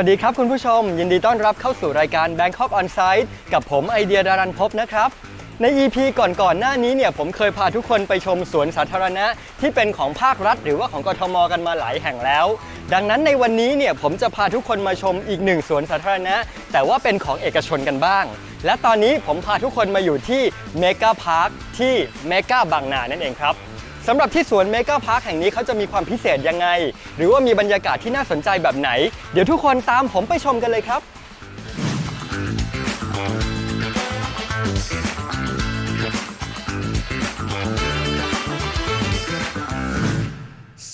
วัสดีครับคุณผู้ชม ยินดีต้อนรับเข้าสู่รายการ Bangkok On Site กับผมไอเดียดารันพบนะครับ ใน EP ก่อนๆหน้านี้เนี่ยผมเคยพาทุกคนไปชมสวนสาธารณะ ที่เป็นของภาครัฐ หรือว่าของกทมกันมาหลายแห่งแล้ว ดังนั้นในวันนี้เนี่ยผมจะพาทุกคนมาชมอีกหนึ่งสวนสาธารณะ แต่ว่าเป็นของเอกชนกันบ้าง และตอนนี้ผมพาทุกคนมาอยู่ที่เมกาพาร์คที่เมกาบางนานั่นเองครับ สำหรับที่สวนเมกาพาร์คแห่งนี้เขาจะมีความพิเศษยังไง หรือว่ามีบรรยากาศที่น่าสนใจแบบไหน เดี๋ยวทุกคนตามผมไปชมกันเลยครับ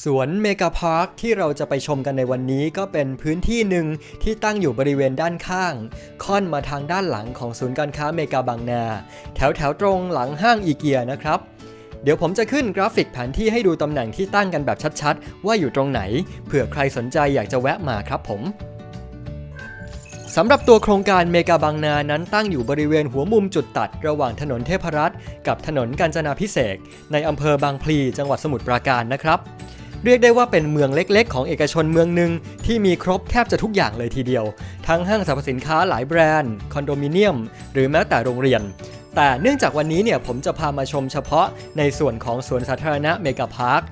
สวนเมกาพาร์คที่เราจะไปชมกันในวันนี้ก็เป็นพื้นที่หนึ่งที่ตั้งอยู่บริเวณด้านข้าง ค่อนมาทางด้านหลังของศูนย์การค้าเมกาบางนา แถวแถวตรงหลังห้างอีเกียนะครับ เดี๋ยวผมจะขึ้นกราฟิกแผนที่ให้ดูตำแหน่งที่ตั้งกันแบบชัดๆ ว่าอยู่ตรงไหน เผื่อใครสนใจอยากจะแวะมาครับผมสำหรับตัวโครงการเมกาบางนานั้นตั้งอยู่บริเวณหัวมุมจุดตัดระหว่างถนนเทพรัตน์กับถนนกาญจนาพิเศษในอำเภอบางพลีจังหวัดสมุทรปราการนะครับ เรียกได้ว่าเป็นเมืองเล็กๆ ของเอกชนเมืองหนึ่งที่มีครบแทบจะทุกอย่างเลยทีเดียว ทั้งห้างสรรพสินค้าหลายแบรนด์ คอนโดมิเนียม หรือแม้แต่โรงเรียน แต่เนื่องจากวันนี้เนี่ยผมจะพามาชมเฉพาะในส่วนของสวนสาธารณะเมกาพาร์ค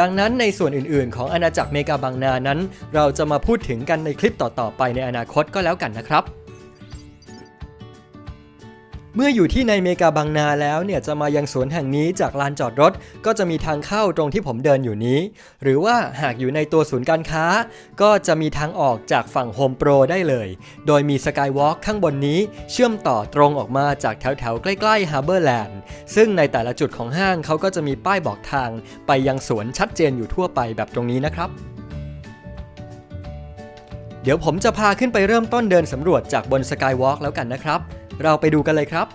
ดังนั้นในส่วนอื่นๆ ของอาณาจักรเมกาบางนานั้น เราจะมาพูดถึงกันในคลิปต่อๆไปในอนาคตก็แล้วกันนะครับ เมื่ออยู่ที่ในเมกาบางนาแล้วเนี่ยจะมายังสวนแห่งนี้จากลานจอดรถ ก็จะมีทางเข้าตรงที่ผมเดินอยู่นี้ หรือว่าหากอยู่ในตัวศูนย์การค้า ก็จะมีทางออกจากฝั่งโฮมโปรได้เลย โดยมีสกายวอล์กข้างบนนี้เชื่อมต่อตรงออกมาจากแถวๆ ใกล้ๆฮาร์เบอร์แลนด์ซึ่งในแต่ละจุดของห้างเขาก็จะมีป้ายบอกทาง ไปยังสวนชัดเจนอยู่ทั่วไปแบบตรงนี้นะครับเดี๋ยวผมจะพาขึ้นไปเริ่มต้นเดินสำรวจจากบนสกายวอล์กแล้วกันนะครับ เราไปดูกันเลยครับ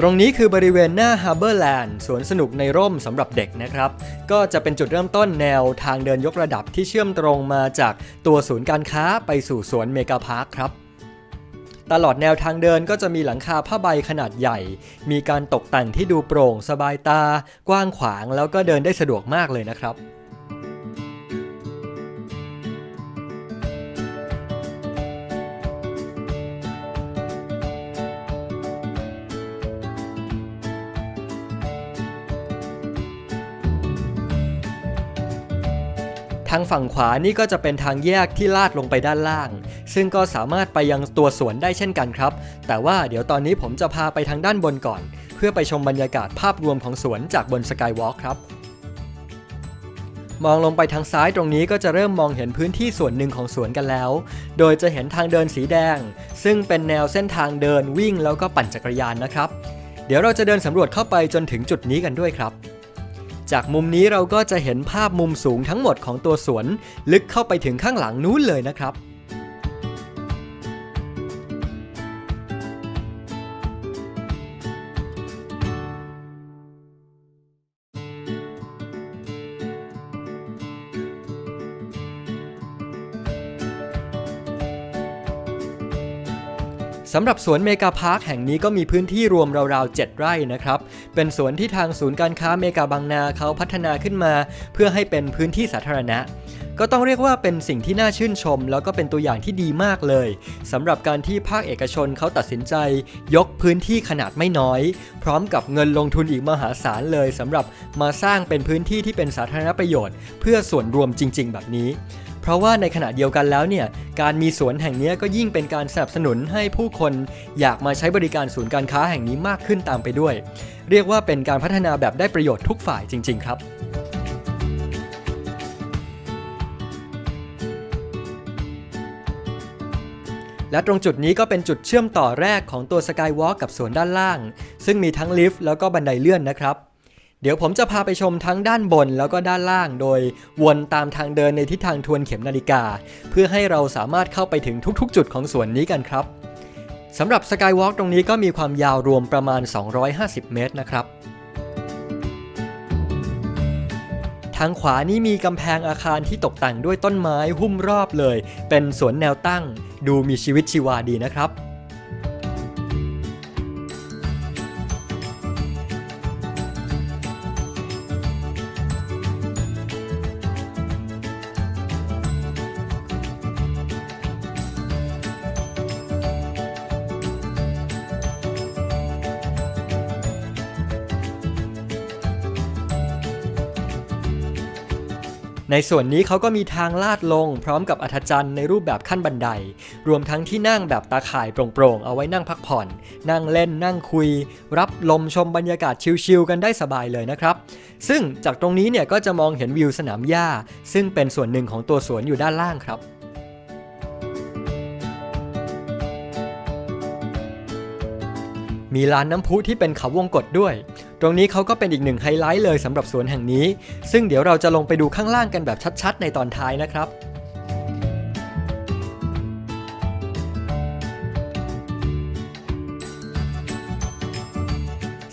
ตรงนี้คือบริเวณหน้า Harbor Land สวนสนุกในร่มสำหรับเด็กนะครับ ก็จะเป็นจุดเริ่มต้นแนวทางเดินยกระดับที่เชื่อมตรงมาจากตัวศูนย์การค้าไปสู่สวนเมกาพาร์คครับ ตลอดแนวทางเดินก็จะมีหลังคาผ้าใบขนาดใหญ่ มีการตกแต่งที่ดูโปร่งสบายตา กว้างขวางแล้วก็เดินได้สะดวกมากเลยนะครับทางฝั่งขวานี่ก็จะเป็นทางแยกที่ลาดลงไปด้านล่าง ซึ่งก็สามารถไปยังตัวสวนได้เช่นกันครับ แต่ว่าเดี๋ยวตอนนี้ผมจะพาไปทางด้านบนก่อน เพื่อไปชมบรรยากาศภาพรวมของสวนจากบนสกายวอล์กครับมองลงไปทางซ้ายตรงนี้ก็จะเริ่มมองเห็นพื้นที่ส่วนหนึ่งของสวนกันแล้ว โดยจะเห็นทางเดินสีแดง ซึ่งเป็นแนวเส้นทางเดินวิ่งแล้วก็ปั่นจักรยานนะครับ เดี๋ยวเราจะเดินสำรวจเข้าไปจนถึงจุดนี้กันด้วยครับ จากมุมนี้เราก็จะเห็นภาพมุมสูงทั้งหมดของตัวสวน ลึกเข้าไปถึงข้างหลังนู้นเลยนะครับำหรับสวนเมกาพาร์คแห่งนี้ก็มีพื้นที่รวมราวๆ 7 ไร่นะครับ เป็นสวนที่ทางศูนย์การค้าเมกาบางนาเขาพัฒนาขึ้นมา เพื่อให้เป็นพื้นที่สาธารณะ ก็ต้องเรียกว่าเป็นสิ่งที่น่าชื่นชม แล้วก็เป็นตัวอย่างที่ดีมากเลยสำหรับการที่ภาคเอกชนเขาตัดสินใจ ยกพื้นที่ขนาดไม่น้อย พร้อมกับเงินลงทุนอีกมหาศาลเลยสำหรับมาสร้างเป็นพื้นที่ที่เป็นสาธารณประโยชน์ เพื่อส่วนรวมจริง ๆ แบบนี้ ราะว่าในขณะเดียวกันแล้วเนี่ยการมีสวนแห่งนี้ก็ยิ่งเป็นการสนับสนุนให้ผู้คนอยากมาใช้บริการศูนย์การค้าแห่งนี้มากขึ้นตามไปด้วย เรียกว่าเป็นการพัฒนาแบบได้ประโยชน์ทุกฝ่ายจริง ๆ ครับและตรงจุดนี้ก็เป็นจุดเชื่อมต่อแรกของตัวสกายวอล์กกับสวนด้านล่าง ซึ่งมีทั้งลิฟต์แล้วก็บันไดเลื่อนนะครับ เดี๋ยวผมจะพาไปชมทั้งด้านบนแล้วก็ด้านล่างโดยวนตามทางเดินในทิศทางทวนเข็มนาฬิกา เพื่อให้เราสามารถเข้าไปถึงทุกๆ จุดของสวนนี้กันครับสำหรับสกายวอล์กตรงนี้ก็มีความยาวรวมประมาณ 250 เมตรนะครับ ทางขวานี่มีกำแพงอาคารที่ตกแต่งด้วยต้นไม้หุ้มรอบเลย เป็นสวนแนวตั้ง ดูมีชีวิตชีวาดีนะครับ ส่วนนี้เขาก็มีทางลาดลง พร้อมกับอัธจันทร์ในรูปแบบขั้นบันได รวมทั้งที่นั่งแบบตาข่ายโปร่งๆ เอาไว้นั่งพักผ่อน นั่งเล่นนั่งคุย รับลมชมบรรยากาศชิลๆกันได้สบายเลยนะครับ ซึ่งจากตรงนี้เนี่ยก็จะมองเห็นวิวสนามหญ้า ซึ่งเป็นส่วนหนึ่งของตัวสวนอยู่ด้านล่างครับมีลานน้ำพุที่เป็นเขาวงกตด้วย ตรงนี้เขาก็เป็นอีกหนึ่งไฮไลท์เลยสำหรับสวนแห่งนี้ ซึ่งเดี๋ยวเราจะลงไปดูข้างล่างกันแบบชัดๆ ในตอนท้ายนะครับ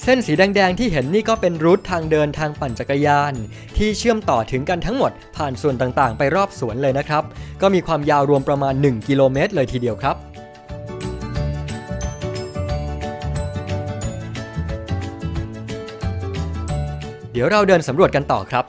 เส้นสีแดงๆที่เห็นนี่ก็เป็นรูททางเดินทางปั่นจักรยาน ที่เชื่อมต่อถึงกันทั้งหมด ผ่านส่วนต่างๆ ไปรอบสวนเลยนะครับ ก็มีความยาวรวมประมาณ 1 กิโลเมตรเลยทีเดียวครับ เดี๋ยวเราเดินสำรวจกันต่อครับ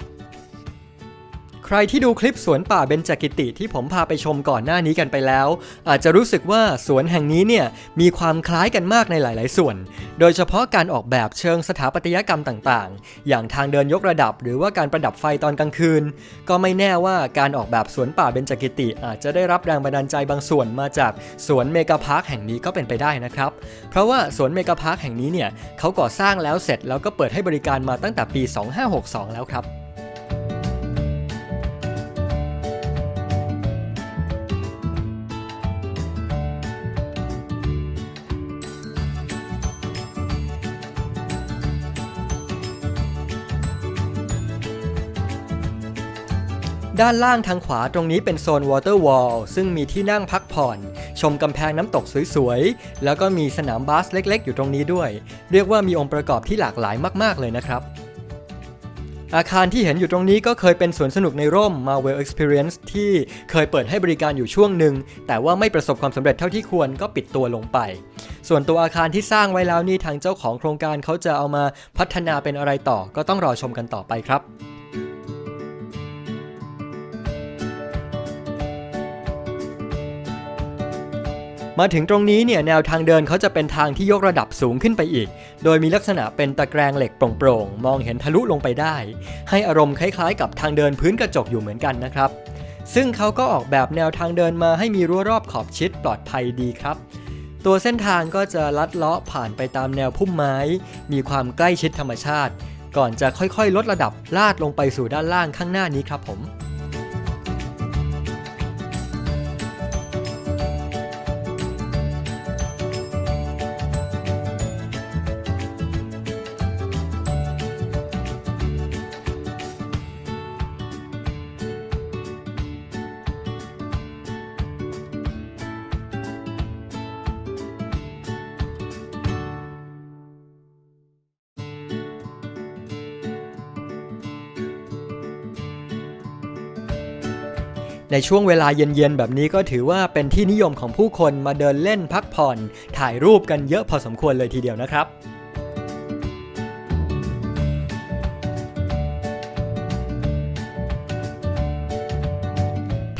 ใครที่ดูคลิปสวนป่าเบญจกิติที่ผมพาไปชมก่อนหน้านี้กันไปแล้ว อาจจะรู้สึกว่าสวนแห่งนี้เนี่ยมีความคล้ายกันมากในหลาย ๆ ส่วน โดยเฉพาะการออกแบบเชิงสถาปัตยกรรมต่างๆ อย่างทางเดินยกระดับ หรือว่าการประดับไฟตอนกลางคืน ก็ไม่แน่ว่าการออกแบบสวนป่าเบญจกิติ อาจจะได้รับแรงบันดาลใจบางส่วนมาจากสวนเมกาพาร์คแห่งนี้ก็เป็นไปได้นะครับ เพราะว่าสวนเมกาพาร์คแห่งนี้เนี่ยเขาก่อสร้างแล้วเสร็จแล้วก็เปิดให้บริการมาตั้งแต่ปี 2562 แล้วครับ ด้านล่างทางขวาตรงนี้เป็นโซน Water Wall ซึ่งมีที่นั่งพักผ่อน ชมกำแพงน้ำตกสวยๆ แล้วก็มีสนามบาสเล็กๆ อยู่ตรงนี้ด้วย เรียกว่ามีองค์ประกอบที่หลากหลายมากๆเลยนะครับ อาคารที่เห็นอยู่ตรงนี้ก็เคยเป็นสวนสนุกในร่ม Marvel Experience ที่เคยเปิดให้บริการอยู่ช่วงหนึ่ง แต่ว่าไม่ประสบความสำเร็จเท่าที่ควรก็ปิดตัวลงไป ส่วนตัวอาคารที่สร้างไว้แล้วนี่ทางเจ้าของโครงการเขาจะเอามาพัฒนาเป็นอะไรต่อ ก็ต้องรอชมกันต่อไปครับ มาถึงตรงนี้เนี่ยแนวทางเดินเขาจะเป็นทางที่ยกระดับสูงขึ้นไปอีก โดยมีลักษณะเป็นตะแกรงเหล็กโปร่งๆ มองเห็นทะลุลงไปได้ ให้อารมณ์คล้ายๆ กับทางเดินพื้นกระจกอยู่เหมือนกันนะครับ ซึ่งเขาก็ออกแบบแนวทางเดินมาให้มีรั้วรอบขอบชิดปลอดภัยดีครับ ตัวเส้นทางก็จะลัดเลาะผ่านไปตามแนวพุ่มไม้ มีความใกล้ชิดธรรมชาติ ก่อนจะค่อยๆ ลดระดับลาดลงไปสู่ด้านล่างข้างหน้านี้ครับผม ในช่วงเวลาเย็นๆแบบนี้ก็ถือว่าเป็นที่นิยมของผู้คนมาเดินเล่นพักผ่อน ถ่ายรูปกันเยอะพอสมควรเลยทีเดียวนะครับ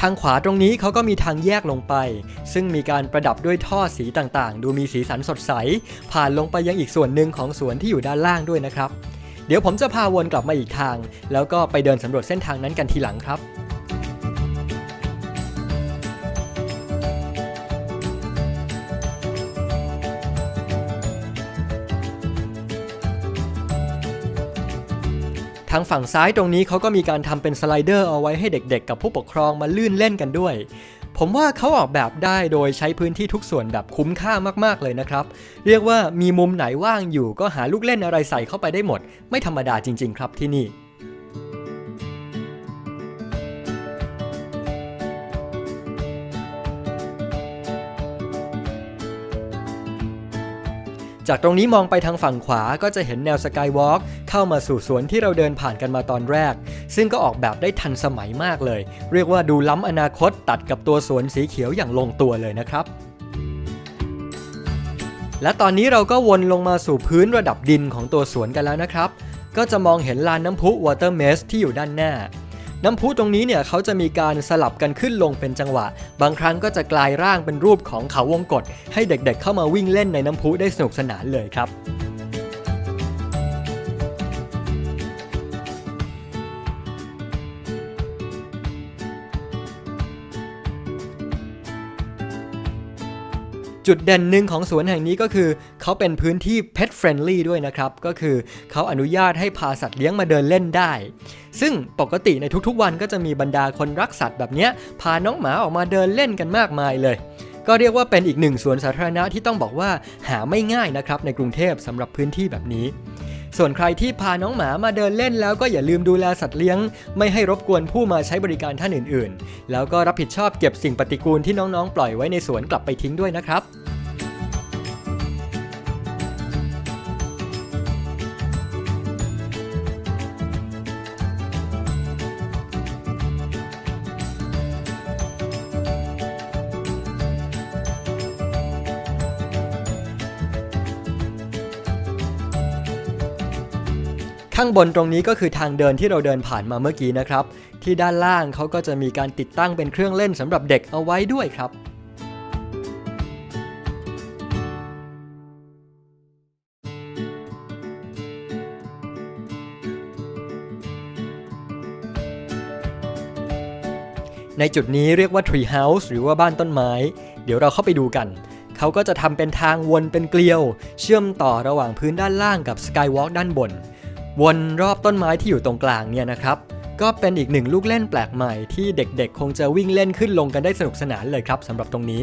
ทางขวาตรงนี้เขาก็มีทางแยกลงไป ซึ่งมีการประดับด้วยท่อสีต่างๆ ดูมีสีสันสดใส ผ่านลงไปยังอีกส่วนหนึ่งของสวนที่อยู่ด้านล่างด้วยนะครับ เดี๋ยวผมจะพาวนกลับมาอีกทาง แล้วก็ไปเดินสำรวจเส้นทางนั้นกันทีหลังครับ ฝั่งซ้ายตรงนี้เขาก็มีการทำเป็นสไลเดอร์เอาไว้ให้เด็กๆ กับผู้ปกครองมาลื่นเล่นกันด้วย ผมว่าเขาออกแบบได้โดยใช้พื้นที่ทุกส่วนแบบคุ้มค่ามากๆเลยนะครับ เรียกว่ามีมุมไหนว่างอยู่ก็หาลูกเล่นอะไรใส่เข้าไปได้หมด ไม่ธรรมดาจริง ๆ ครับที่นี่ จากตรงนี้มองไปทางฝั่งขวาก็จะเห็นแนวสกายวอล์กเข้ามาสู่สวนที่เราเดินผ่านกันมาตอนแรก ซึ่งก็ออกแบบได้ทันสมัยมากเลย เรียกว่าดูล้ำอนาคตตัดกับตัวสวนสีเขียวอย่างลงตัวเลยนะครับและตอนนี้เราก็วนลงมาสู่พื้นระดับดินของตัวสวนกันแล้วนะครับ ก็จะมองเห็นลานน้ำพุวอเตอร์เมสที่อยู่ด้านหน้า น้ำพุตรงนี้เนี่ยเขาจะมีการสลับกันขึ้นลงเป็นจังหวะ บางครั้งก็จะกลายร่างเป็นรูปของเขาวงกฏให้เด็กๆ เข้ามาวิ่งเล่นในน้ำพุได้สนุกสนานเลยครับ จุดเด่นหนึ่งของสวนแห่งนี้ก็คือ เขาเป็นพื้นที่ pet friendly ด้วยนะครับ ก็คือเขาอนุญาตให้พาสัตว์เลี้ยงมาเดินเล่นได้ ซึ่งปกติในทุกๆวันก็จะมีบรรดาคนรักสัตว์แบบนี้พาน้องหมาออกมาเดินเล่นกันมากมายเลยก็เรียกว่าเป็นอีกหนึ่งสวนสาธารณะที่ต้องบอกว่าหาไม่ง่ายนะครับในกรุงเทพสำหรับพื้นที่แบบนี้ ส่วนใครที่พาน้องหมามาเดินเล่นแล้วก็อย่าลืมดูแลสัตว์เลี้ยง ไม่ให้รบกวนผู้มาใช้บริการท่านอื่นๆ แล้วก็รับผิดชอบเก็บสิ่งปฏิกูลที่น้องๆ ปล่อยไว้ในสวนกลับไปทิ้งด้วยนะครับ ข้างบนตรงนี้ก็คือทางเดินที่เราเดินผ่านมาเมื่อกี้นะครับ ที่ด้านล่างเขาก็จะมีการติดตั้งเป็นเครื่องเล่นสำหรับเด็กเอาไว้ด้วยครับในจุดนี้เรียกว่า Tree House หรือว่าบ้านต้นไม้ เดี๋ยวเราเข้าไปดูกัน เขาก็จะทำเป็นทางวนเป็นเกลียว เชื่อมต่อระหว่างพื้นด้านล่างกับ Skywalk ด้านบน วนรอบต้นไม้ที่อยู่ตรงกลางเนี่ยนะครับก็เป็นอีกหนึ่งลูกเล่นแปลกใหม่ที่เด็กๆ คงจะวิ่งเล่นขึ้นลงกันได้สนุกสนานเลยครับสำหรับตรงนี้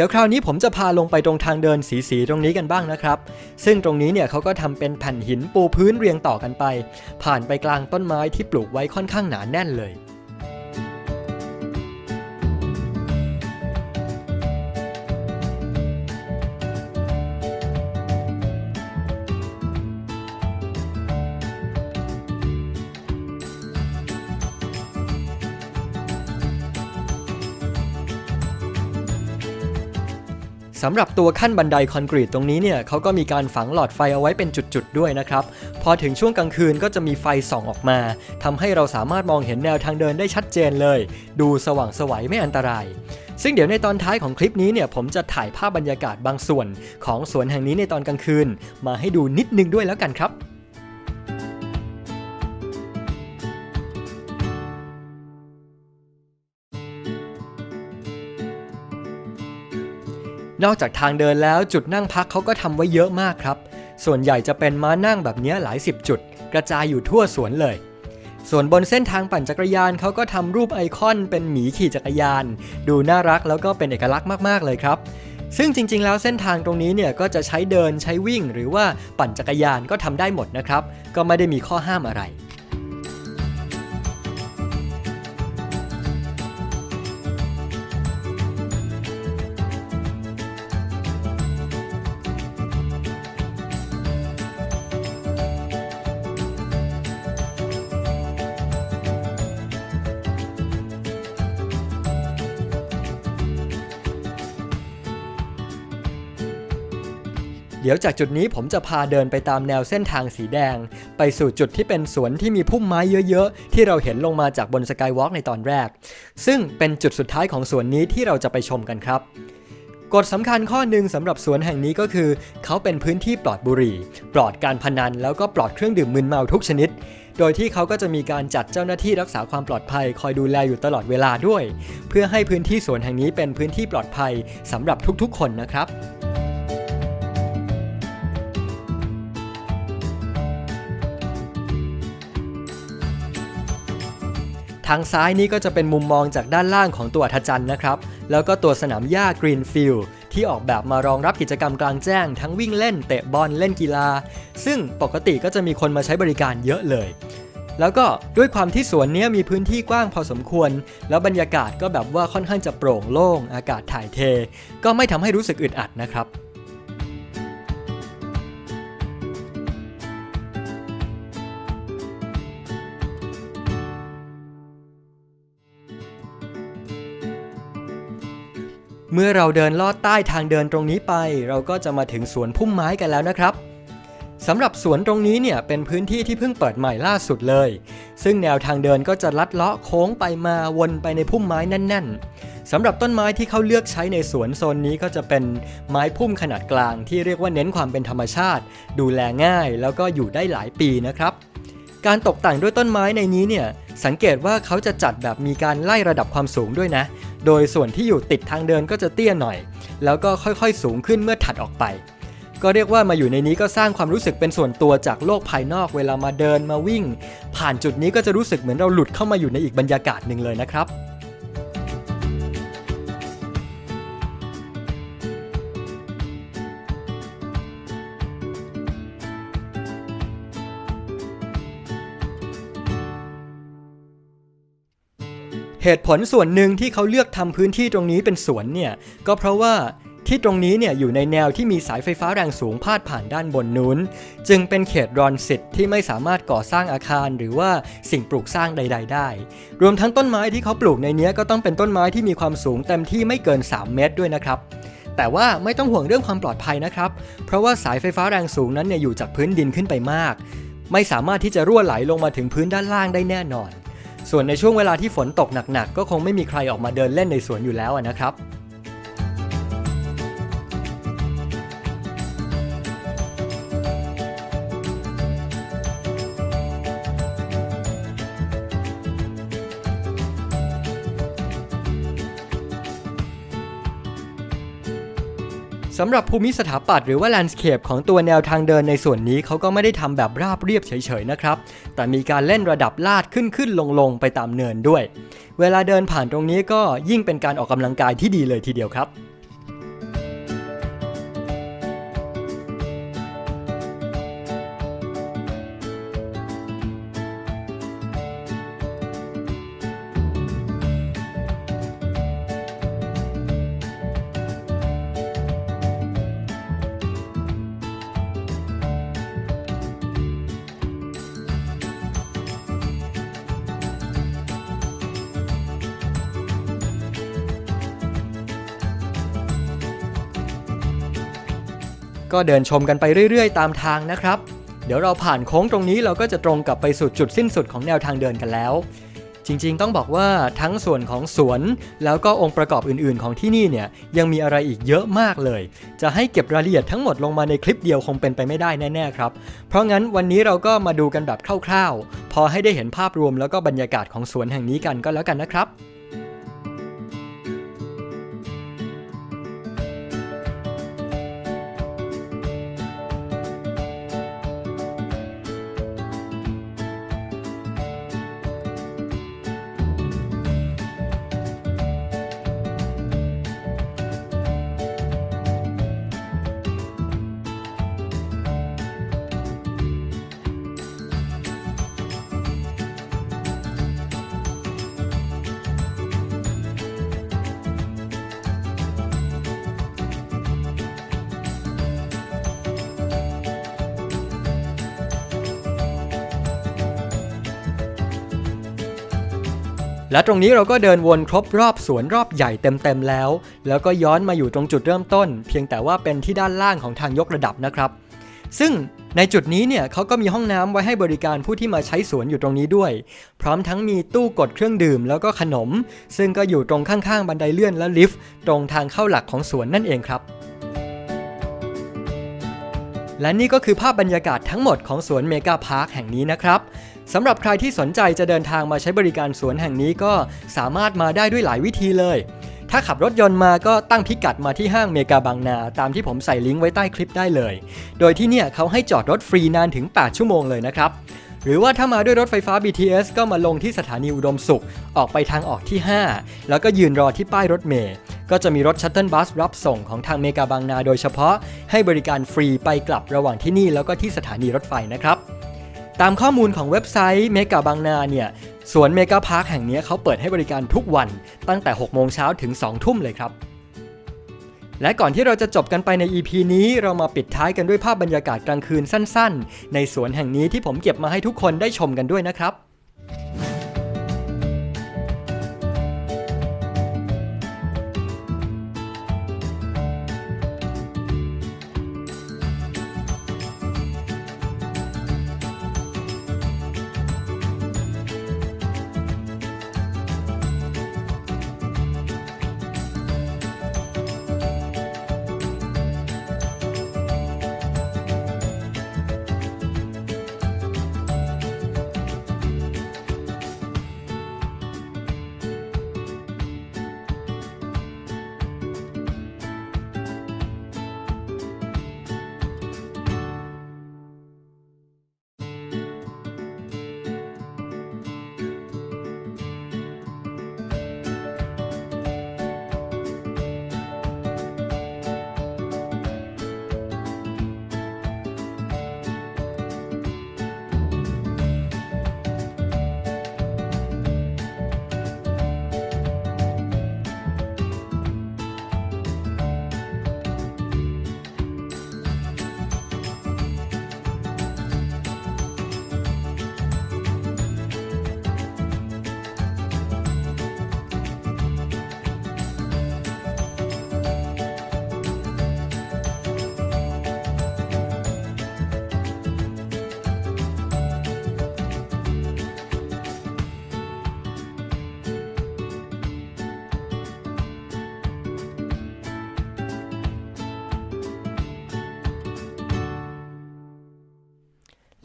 ดี๋ยวคราวนี้ผมจะพาลงไปตรงทางเดินสีๆตรงนี้กันบ้างนะครับ ซึ่งตรงนี้เนี่ยเขาก็ทำเป็นแผ่นหินปูพื้นเรียงต่อกันไป ผ่านไปกลางต้นไม้ที่ปลูกไว้ค่อนข้างหนาแน่นเลย สำหรับตัวขั้นบันไดคอนกรีตตรงนี้เนี่ยเขาก็มีการฝังหลอดไฟเอาไว้เป็นจุดๆด้วยนะครับ พอถึงช่วงกลางคืนก็จะมีไฟส่องออกมาทำให้เราสามารถมองเห็นแนวทางเดินได้ชัดเจนเลย ดูสว่างสวัยไม่อันตราย ซึ่งเดี๋ยวในตอนท้ายของคลิปนี้เนี่ยผมจะถ่ายภาพบรรยากาศบางส่วน ของสวนแห่งนี้ในตอนกลางคืน มาให้ดูนิดนึงด้วยแล้วกันครับ นอกจากทางเดินแล้วจุดนั่งพักเขาก็ทำไว้เยอะมากครับ ส่วนใหญ่จะเป็นม้านั่งแบบนี้หลายสิบจุด กระจายอยู่ทั่วสวนเลย ส่วนบนเส้นทางปั่นจักรยานเขาก็ทำรูปไอคอนเป็นหมีขี่จักรยาน ดูน่ารักแล้วก็เป็นเอกลักษณ์มากๆเลยครับ ซึ่งจริง ๆ แล้วเส้นทางตรงนี้เนี่ยก็จะใช้เดินใช้วิ่ง หรือว่าปั่นจักรยานก็ทำได้หมดนะครับ ก็ไม่ได้มีข้อห้ามอะไร เดี๋ยวจากจุดนี้ผมจะพาเดินไปตามแนวเส้นทางสีแดง ไปสู่จุดที่เป็นสวนที่มีพุ่มไม้เยอะๆ ที่เราเห็นลงมาจากบนสกายวอล์กในตอนแรก ซึ่งเป็นจุดสุดท้ายของสวนนี้ที่เราจะไปชมกันครับกฎสำคัญข้อหนึ่งสำหรับสวนแห่งนี้ก็คือ เขาเป็นพื้นที่ปลอดบุหรี่ ปลอดการพนันแล้วก็ปลอดเครื่องดื่มมึนเมาทุกชนิด โดยที่เขาก็จะมีการจัดเจ้าหน้าที่รักษาความปลอดภัย คอยดูแลอยู่ตลอดเวลาด้วย เพื่อให้พื้นที่สวนแห่งนี้เป็นพื้นที่ปลอดภัยสำหรับทุกๆ คนนะครับ ทางซ้ายนี้ก็จะเป็นมุมมองจากด้านล่างของตัวอัธจันทร์นะครับ แล้วก็ตัวสนามหญ้ากรีนฟิลด์ที่ออกแบบมารองรับกิจกรรมกลางแจ้ง ทั้งวิ่งเล่นเตะบอลเล่นกีฬา ซึ่งปกติก็จะมีคนมาใช้บริการเยอะเลย แล้วก็ด้วยความที่สวนนี้มีพื้นที่กว้างพอสมควร แล้วบรรยากาศก็แบบว่าค่อนข้างจะโปร่งโล่งอากาศถ่ายเท ก็ไม่ทำให้รู้สึกอึดอัดนะครับ เมื่อเราเดินลอดใต้ทางเดินตรงนี้ไป เราก็จะมาถึงสวนพุ่มไม้กันแล้วนะครับสำหรับสวนตรงนี้เนี่ยเป็นพื้นที่ที่เพิ่งเปิดใหม่ล่าสุดเลย ซึ่งแนวทางเดินก็จะลัดเลาะโค้งไปมาวนไปในพุ่มไม้แน่น ๆสำหรับต้นไม้ที่เขาเลือกใช้ในสวนโซนนี้ก็จะเป็นไม้พุ่มขนาดกลาง ที่เรียกว่าเน้นความเป็นธรรมชาติ ดูแลง่ายแล้วก็อยู่ได้หลายปีนะครับ การตกแต่งด้วยต้นไม้ในนี้เนี่ย สังเกตว่าเขาจะจัดแบบมีการไล่ระดับความสูงด้วยนะ โดยส่วนที่อยู่ติดทางเดินก็จะเตี้ยหน่อย แล้วก็ค่อยๆสูงขึ้นเมื่อถัดออกไป ก็เรียกว่ามาอยู่ในนี้ก็สร้างความรู้สึกเป็นส่วนตัวจากโลกภายนอกเวลามาเดินมาวิ่ง ผ่านจุดนี้ก็จะรู้สึกเหมือนเราหลุดเข้ามาอยู่ในอีกบรรยากาศหนึ่งเลยนะครับ เหตุผลส่วนหนึ่งที่เขาเลือกทำพื้นที่ตรงนี้เป็นสวนเนี่ย ก็เพราะว่าที่ตรงนี้เนี่ยอยู่ในแนวที่มีสายไฟฟ้าแรงสูงพาดผ่านด้านบนนู้น จึงเป็นเขตรอนสิทธิ์ที่ไม่สามารถก่อสร้างอาคารหรือว่าสิ่งปลูกสร้างใด ๆ ได้ รวมทั้งต้นไม้ที่เขาปลูกในเนี้ยก็ต้องเป็นต้นไม้ที่มีความสูงเต็มที่ไม่เกิน 3 เมตรด้วยนะครับแต่ว่าไม่ต้องห่วงเรื่องความปลอดภัยนะครับ เพราะว่าสายไฟฟ้าแรงสูงนั้นเนี่ยอยู่จากพื้นดินขึ้นไปมาก ไม่สามารถที่จะรั่วไหลลงมาถึงพื้นด้านล่างได้แน่นอน ส่วนในช่วงเวลาที่ฝนตกหนักๆ ก็คงไม่มีใครออกมาเดินเล่นในสวนอยู่แล้วนะครับ สำหรับภูมิสถาปัตย์หรือว่าแลนด์สเคปของตัวแนวทางเดินในส่วนนี้เขาก็ไม่ได้ทำแบบราบเรียบเฉยๆนะครับ แต่มีการเล่นระดับลาดขึ้นขึ้นลงลงๆไปตามเนินด้วย เวลาเดินผ่านตรงนี้ก็ยิ่งเป็นการออกกำลังกายที่ดีเลยทีเดียวครับ ก็เดินชมกันไปเรื่อยๆ ตามทางนะครับ เดี๋ยวเราผ่านโค้งตรงนี้เราก็จะตรงกลับไปสู่จุดสิ้นสุดของแนวทางเดินกันแล้ว จริงๆ ต้องบอกว่าทั้งส่วนของสวน แล้วก็องค์ประกอบอื่นๆ ของที่นี่เนี่ยยังมีอะไรอีกเยอะมากเลย จะให้เก็บรายละเอียดทั้งหมดลงมาในคลิปเดียวคงเป็นไปไม่ได้แน่ๆครับ เพราะงั้นวันนี้เราก็มาดูกันแบบคร่าวๆ พอให้ได้เห็นภาพรวมแล้วก็บรรยากาศของสวนแห่งนี้กันก็แล้วกันนะครับ และตรงนี้เราก็เดินวนครบรอบสวนรอบใหญ่เต็มๆแล้ว แล้วก็ย้อนมาอยู่ตรงจุดเริ่มต้น เพียงแต่ว่าเป็นที่ด้านล่างของทางยกระดับนะครับ ซึ่งในจุดนี้เนี่ยเขาก็มีห้องน้ำไว้ให้บริการผู้ที่มาใช้สวนอยู่ตรงนี้ด้วย พร้อมทั้งมีตู้กดเครื่องดื่มแล้วก็ขนม ซึ่งก็อยู่ตรงข้างๆบันไดเลื่อนและลิฟต์ตรงทางเข้าหลักของสวนนั่นเองครับและนี่ก็คือภาพบรรยากาศทั้งหมดของสวนเมกาพาร์คแห่งนี้นะครับ สำหรับใครที่สนใจจะเดินทางมาใช้บริการสวนแห่งนี้ก็สามารถมาได้ด้วยหลายวิธีเลย ถ้าขับรถยนต์มาก็ตั้งพิกัดมาที่ห้างเมกาบางนา ตามที่ผมใส่ลิงก์ไว้ใต้คลิปได้เลย โดยที่เนี่ยเขาให้จอดรถฟรีนานถึง 8 ชั่วโมงเลยนะครับ หรือว่าถ้ามาด้วยรถไฟฟ้า BTS ก็มาลงที่สถานีอุดมสุข ออกไปทางออกที่ 5 แล้วก็ยืนรอที่ป้ายรถเมล์ก็จะมีรถชัตเทิลบัสรับส่งของทางเมกาบางนาโดยเฉพาะ ให้บริการฟรีไปกลับระหว่างที่นี่แล้วก็ที่สถานีรถไฟนะครับ ตามข้อมูลของเว็บไซต์เมกาบางนาเนี่ยสวนเมกาพาร์คแห่งนี้เขาเปิดให้บริการทุกวันตั้งแต่ 6 โมงเช้าถึง 2 ทุ่มเลยครับ และก่อนที่เราจะจบกันไปใน EP นี้เรามาปิดท้ายกันด้วยภาพบรรยากาศกลางคืนสั้น ๆ ในสวนแห่งนี้ที่ผมเก็บมาให้ทุกคนได้ชมกันด้วยนะครับ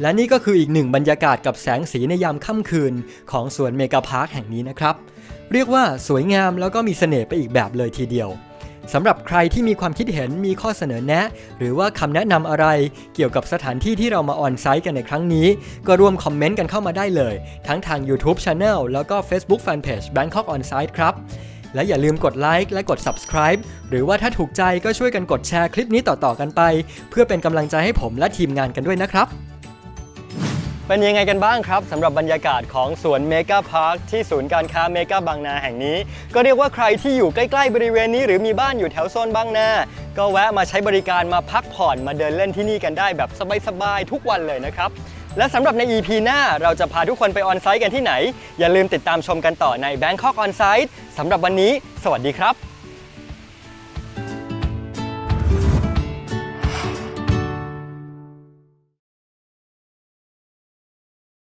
และนี่ก็คืออีกหนึ่งบรรยากาศกับแสงสีในยามค่ำคืนของสวนเมกาพาร์คแห่งนี้นะครับ เรียกว่าสวยงามแล้วก็มีเสน่ห์ไปอีกแบบเลยทีเดียวสำหรับใครที่มีความคิดเห็นมีข้อเสนอแนะ หรือว่าคำแนะนำอะไรเกี่ยวกับสถานที่ที่เรามาออนไซต์กันในครั้งนี้ ก็ร่วมคอมเมนต์กันเข้ามาได้เลย ทั้งทาง YouTube Channel แล้วก็ Facebook Fanpage Bangkok Onsite ครับและอย่าลืมกดไลค์และกด subscribe หรือว่าถ้าถูกใจก็ช่วยกันกดแชร์คลิปนี้ต่อๆกันไป เพื่อเป็นกำลังใจให้ผมและทีมงานกันด้วยนะครับ เป็นยังไงกันบ้างครับสำหรับบรรยากาศของสวนเมกาพาร์คที่ศูนย์การค้าเมกาบางนาแห่งนี้ ก็เรียกว่าใครที่อยู่ใกล้ๆบริเวณนี้ หรือมีบ้านอยู่แถวโซนบางนา ก็แวะมาใช้บริการมาพักผ่อนมาเดินเล่นที่นี่กันได้แบบสบายๆทุกวันเลยนะครับ และสำหรับใน EP หน้าเราจะพาทุกคนไปออนไซต์กันที่ไหน อย่าลืมติดตามชมกันต่อใน Bangkok On Site สำหรับวันนี้ สวัสดีครับ